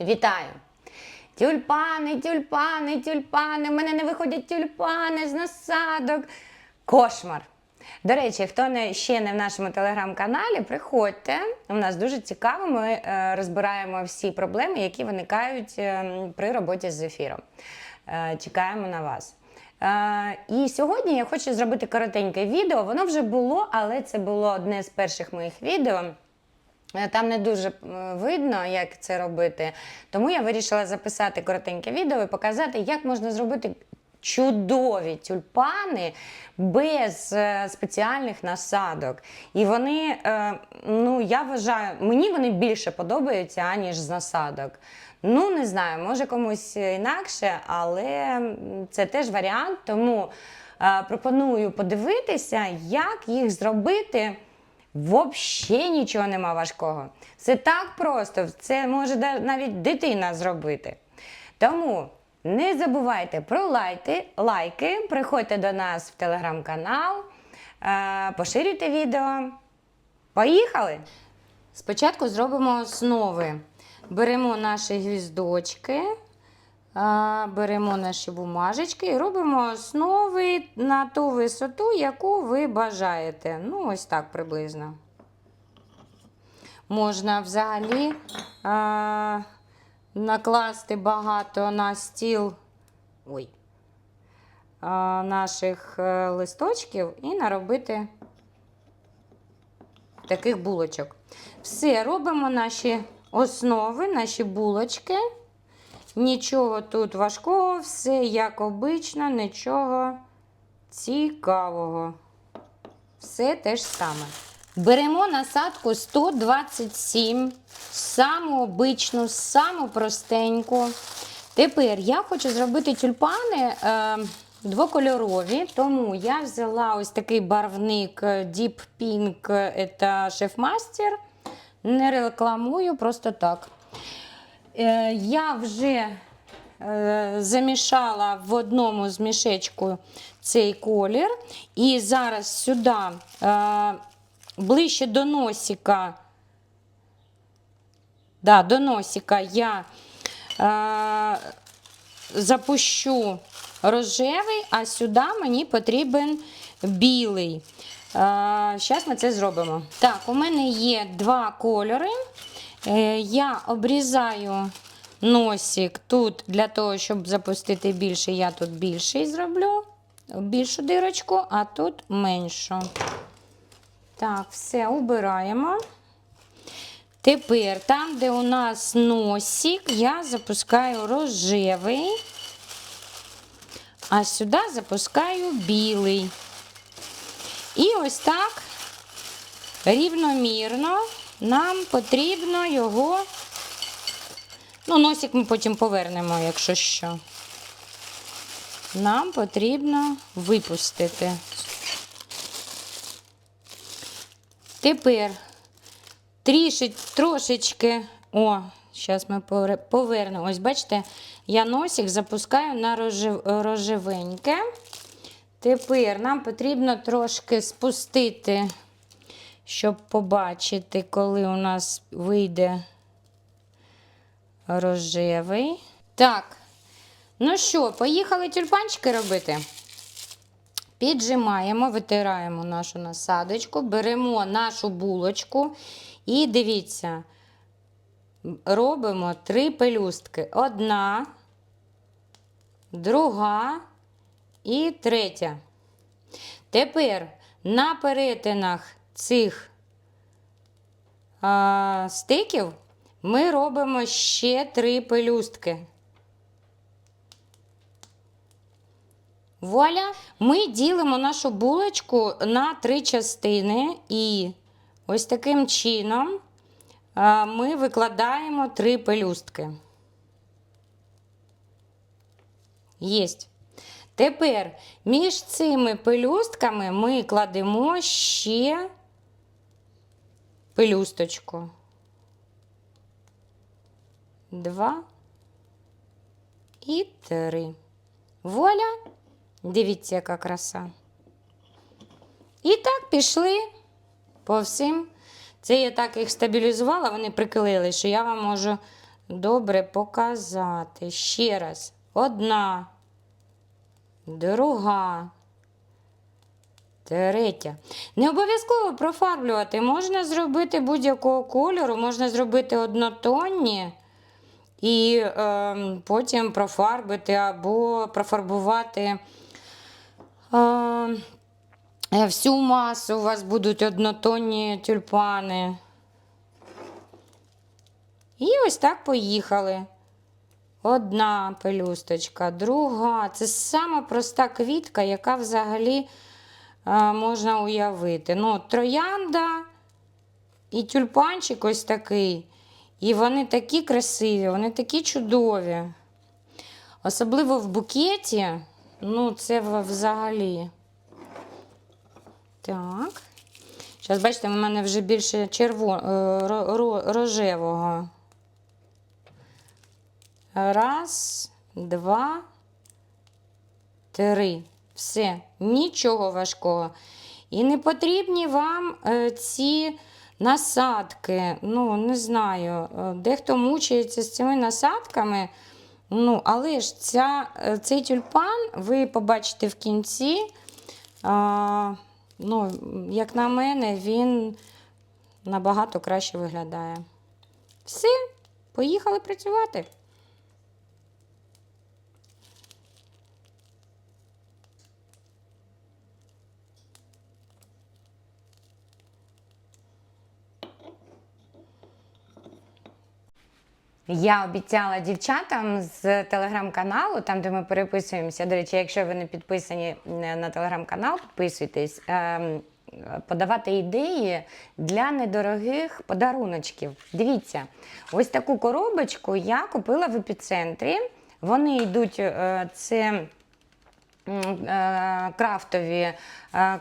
Вітаю! Тюльпани, тюльпани, тюльпани. У мене не виходять тюльпани з насадок. Кошмар. До речі, хто не, ще не в нашому телеграм-каналі, приходьте. У нас дуже цікаво. Ми е, розбираємо всі проблеми, які виникають е, при роботі з ефіром. Е, чекаємо на вас. І сьогодні я хочу зробити коротеньке відео. Воно вже було, але це було одне з перших моїх відео. Е, Там не дуже е, видно, як це робити. Тому я вирішила записати коротеньке відео і показати, як можна зробити чудові тюльпани без е, спеціальних насадок. І вони, ну я вважаю, мені вони більше подобаються, аніж з насадок. Ну, не знаю, може комусь інакше, але це теж варіант. Тому пропоную подивитися, як їх зробити. Взагалі нічого нема важкого. Це так просто, це може навіть дитина зробити. Тому не забувайте про лайки, лайки, приходьте до нас в телеграм-канал, е, поширюйте відео. Поїхали! Спочатку зробимо основи. Беремо наші гвіздочки, беремо наші бумажечки і робимо основи на ту висоту, яку ви бажаєте. Ну, ось так приблизно. Можна взагалі а, накласти багато на стіл ой, а, наших е, листочків і наробити таких булочок. Все, робимо наші основи, наші булочки. Нічого тут важкого, все як обично, нічого цікавого. Все те ж саме. Беремо насадку 127, саму обичну, саму простеньку. Тепер я хочу зробити тюльпани е, двокольорові, тому я взяла ось такий барвник е, Deep Pink, це шеф-мастер. Не рекламую, просто так. Е, Я вже е, замішала в одному з мішечку цей колір. І зараз сюди е, ближче до носика, да, до носика я запущу рожевий, а сюди мені потрібен білий. Зараз ми це зробимо. Так, у мене є два кольори. Е, Я обрізаю носик тут для того, щоб запустити більше, я тут більший зроблю, більшу дирочку, а тут меншу. Так, все убираємо. Тепер там, де у нас носик, я запускаю рожевий, а сюди запускаю білий. І ось так рівномірно нам потрібно його. Ну, носик ми потім повернемо, якщо що. Нам потрібно випустити. Тепер трішечки, трошечки. О, зараз ми повернемо. Ось, бачите, я носик запускаю на рожев- рожевеньке. Тепер нам потрібно трошки спустити, щоб побачити, коли у нас вийде рожевий. Так, ну що, поїхали тюльпанчики робити. Піджимаємо, витираємо нашу насадочку, беремо нашу булочку і дивіться, робимо три пелюстки. Одна, друга і третя. Тепер на перетинах цих а, стиків ми робимо ще три пелюстки. Вуаля! Ми ділимо нашу булочку на три частини, і ось таким чином ми викладаємо три пелюстки. Єсть. Тепер між цими пелюстками ми кладемо ще пелюсточку. Два і три. Вуаля! Дивіться, яка краса. І так пішли по всім. Це я так їх стабілізувала, вони прикилили, що я вам можу добре показати. Ще раз. Одна, друга, третя. Не обов'язково профарблювати. Можна зробити будь-якого кольору, можна зробити однотонні і е, потім профарбити або профарбувати. Е, е, всю масу у вас будуть однотонні тюльпани. І ось так поїхали. Одна пелюсточка, друга. Це сама проста квітка, яка взагалі можна уявити. Ну, троянда і тюльпанчик ось такий. І вони такі красиві, вони такі чудові. Особливо в букеті. Ну, це взагалі. Так. Зараз, бачите, у мене вже більше черво... е, ро- ро- рожевого. Раз, два, три. Все, нічого важкого. І не потрібні вам е, ці насадки. Ну, не знаю, е, дехто мучається з цими насадками. Ну, але ж ця, е, цей тюльпан ви побачите в кінці. А, ну, як на мене, він набагато краще виглядає. Все, поїхали працювати. Я обіцяла дівчатам з телеграм-каналу, там де ми переписуємося. До речі, якщо ви не підписані е, на телеграм-канал, підписуйтесь. ем, Подавати ідеї для недорогих подаруночків. Дивіться, ось таку коробочку я купила в епіцентрі. Вони йдуть, е, це крафтові е,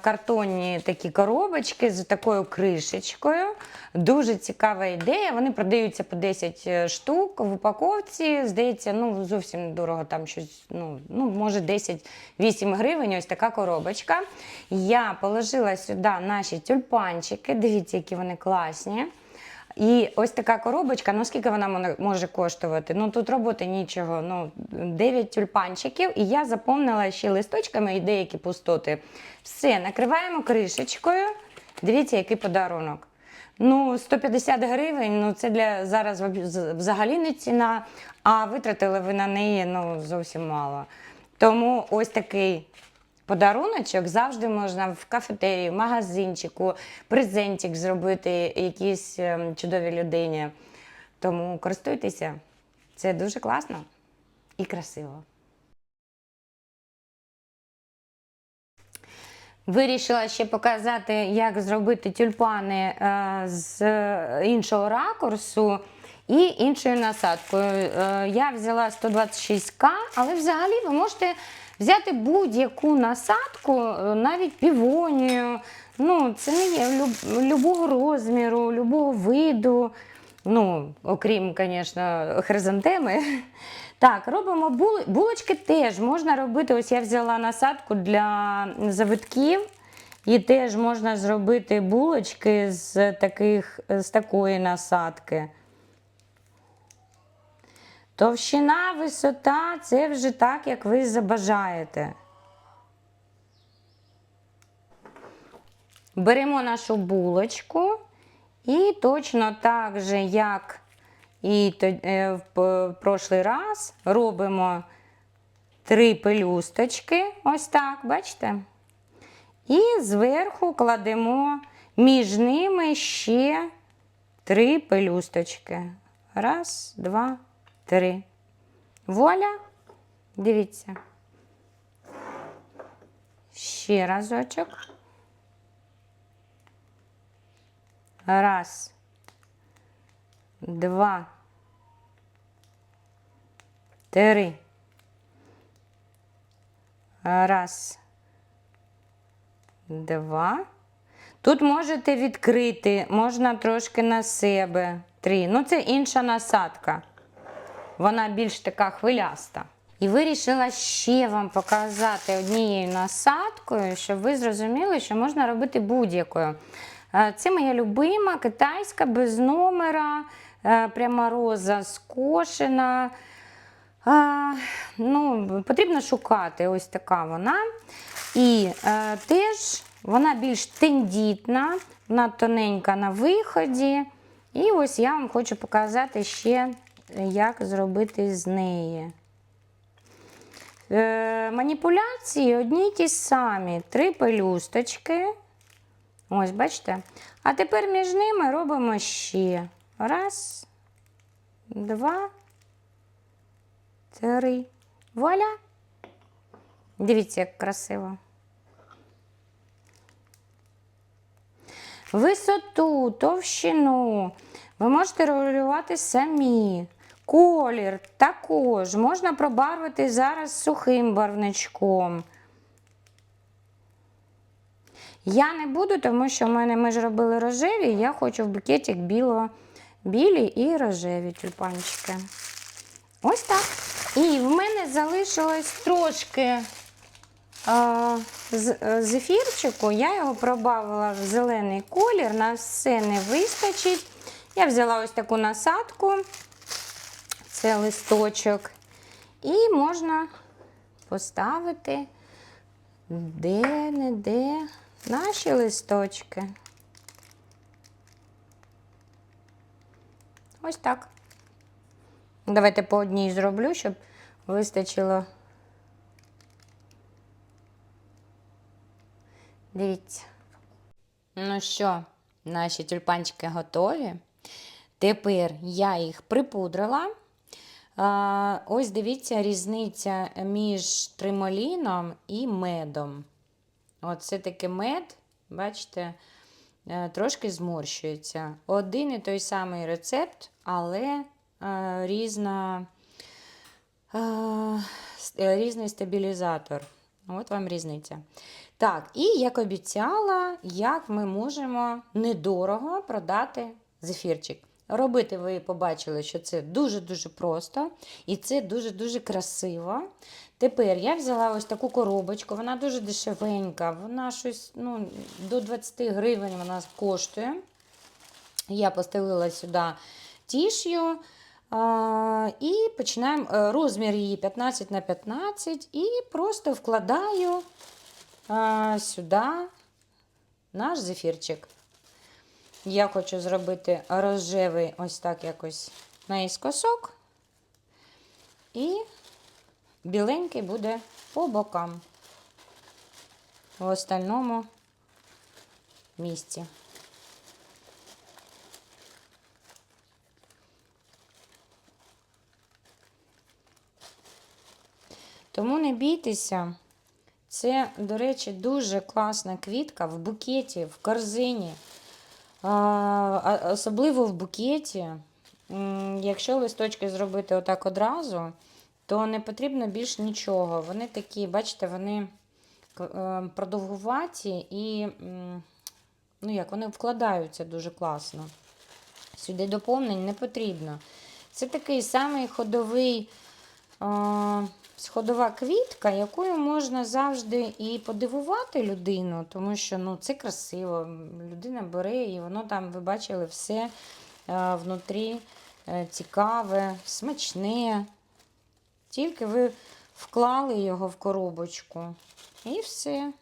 картонні такі коробочки з такою кришечкою. Дуже цікава ідея. Вони продаються по 10 штук в упаковці. Здається, ну зовсім недорого, там щось, ну, ну може 10-8 гривень. Ось така коробочка. Я положила сюди наші тюльпанчики. Дивіться, які вони класні. І ось така коробочка, ну скільки вона може коштувати? Ну тут роботи нічого. Ну, 9 тюльпанчиків, і я заповнила ще листочками і деякі пустоти. Все, накриваємо кришечкою. Дивіться, який подарунок. Ну, 150 гривень, ну це для зараз взагалі не ціна, а витратили ви на неї ну, зовсім мало. Тому ось такий подаруночок завжди можна в кафетерії, в магазинчику, презентик зробити якійсь ем, чудовій людині. Тому користуйтеся. Це дуже класно і красиво. Вирішила ще показати, як зробити тюльпани е, з іншого ракурсу і іншою насадкою. Е, Я взяла 126К, але взагалі ви можете взяти будь-яку насадку, е, навіть півонію. Ну, це не є любого розміру, любого виду. Ну, окрім, звісно, хризантеми. Так, робимо були- булочки теж можна робити. Ось я взяла насадку для завитків. І теж можна зробити булочки з, таких, з такої насадки. Товщина, висота це вже так, як ви забажаєте. Беремо нашу булочку і точно так же, як і е, в прошлий раз, робимо три пелюсточки, ось так, бачите? І зверху кладемо між ними ще три пелюсточки. Раз, два, три. Вуаля, дивіться. Ще разочок. Раз, два, три. Раз, два. Тут можете відкрити, можна трошки на себе. Три. Ну, це інша насадка. Вона більш така хвиляста. І вирішила ще вам показати однією насадкою, щоб ви зрозуміли, що можна робити будь-якою. Е, Це моя любима китайська без номера, е, пряма роза скошена. Ну, потрібно шукати ось така вона. І е, теж вона більш тендітна, вона тоненька на виході. І ось я вам хочу показати ще, як зробити з неї. Е, маніпуляції одні й ті самі. Три пелюсточки. Ось, бачите? А тепер між ними робимо ще. Раз, два, три. Вуаля! Дивіться, як красиво. Висоту, товщину ви можете регулювати самі. Колір також можна пробарвити зараз сухим барвничком. Я не буду, тому що в мене ми ж робили рожеві, я хочу в букетик біло, білі і рожеві тюльпанчики. Ось так. І в мене залишилось трошки а, з- е, зефірчику. Я його пробавила в зелений колір, на все не вистачить. Я взяла ось таку насадку, це листочок, і можна поставити де-не-де наші листочки. Ось так. Давайте по одній зроблю, щоб вистачило. Дивіться. Ну що, наші тюльпанчики готові. Тепер я їх припудрила. Ось дивіться різниця між тримоліном і медом. Оце таки мед, бачите, е, трошки зморщується. Один і той самий рецепт, але е, різна, е, різний стабілізатор. От вам різниця. Так, і як обіцяла, як ми можемо недорого продати зефірчик. Робити ви побачили, що це дуже-дуже просто і це дуже-дуже красиво. Тепер я взяла ось таку коробочку, вона дуже дешевенька, вона щось ну, до 20 гривень вона коштує. Я постелила сюди тіш'ю. І починаємо е, розмір її 15 на 15 і просто вкладаю сюди наш зефірчик. Я хочу зробити рожевий ось так якось наіскосок. І біленький буде по бокам в остальному місці. Тому не бійтеся. Це, до речі, дуже класна квітка в букеті, в корзині. Особливо в букеті. Якщо листочки зробити отак одразу, то не потрібно більш нічого. Вони такі, бачите, вони е, продовгуваті і ну як, вони вкладаються дуже класно. Сюди доповнень не потрібно. Це такий самий ходовий, а, ходова квітка, якою можна завжди і подивувати людину, тому що ну, це красиво. Людина бере і воно там, ви бачили, все а, внутрі е, цікаве, смачне. Тільки ви вклали його в коробочку і все.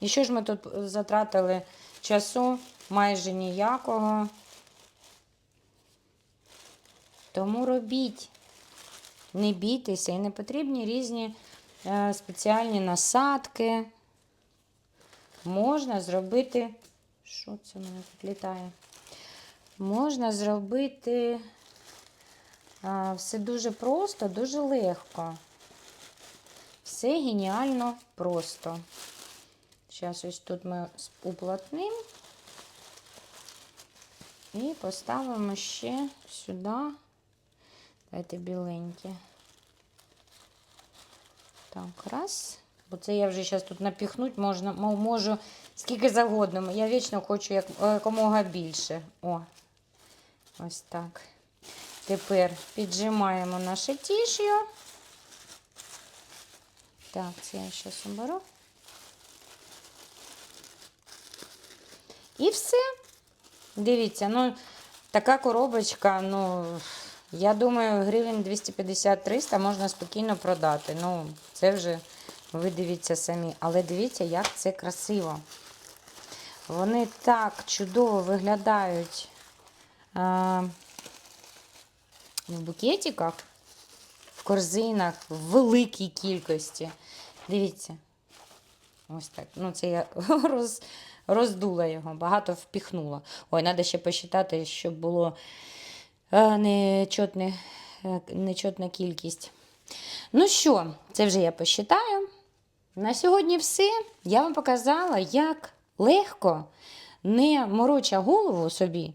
І що ж ми тут затратили часу? Майже ніякого. Тому робіть. Не бійтеся і не потрібні різні е, спеціальні насадки. Можна зробити. Що це в мене тут літає? Можна зробити е, все дуже просто, дуже легко. Все геніально просто. Зараз ось тут ми уплотним і поставимо ще сюди. Давайте біленьке. Так, раз. Бо це я вже зараз тут напіхнуть можна, мо- можу скільки завгодно. Я вічно хочу як, якомога більше. О, ось так. Тепер піджимаємо наше тіш'ю. Так, це я зараз оберу. І все. Дивіться, ну, така коробочка, ну, я думаю, гривень 250-300 можна спокійно продати. Ну, це вже ви дивіться самі. Але дивіться, як це красиво. Вони так чудово виглядають в букетиках, в корзинах, в великій кількості. Дивіться. Ось так. Ну, це я роз, роздула його, багато впіхнула. Ой, треба ще посчитати, щоб було нечотне, е, нечотна кількість. Ну що, це вже я посчитаю. На сьогодні все. Я вам показала, як легко, не мороча голову собі,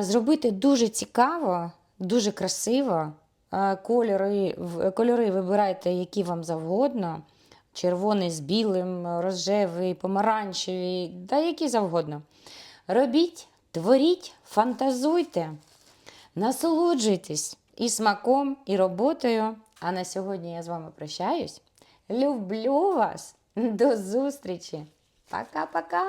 зробити дуже цікаво, дуже красиво. Кольори, кольори вибирайте, які вам завгодно. Червоний з білим, рожевий, помаранчевий, да які завгодно. Робіть, творіть, фантазуйте, насолоджуйтесь і смаком, і роботою. А на сьогодні я з вами прощаюсь. Люблю вас. До зустрічі. Пока-пока.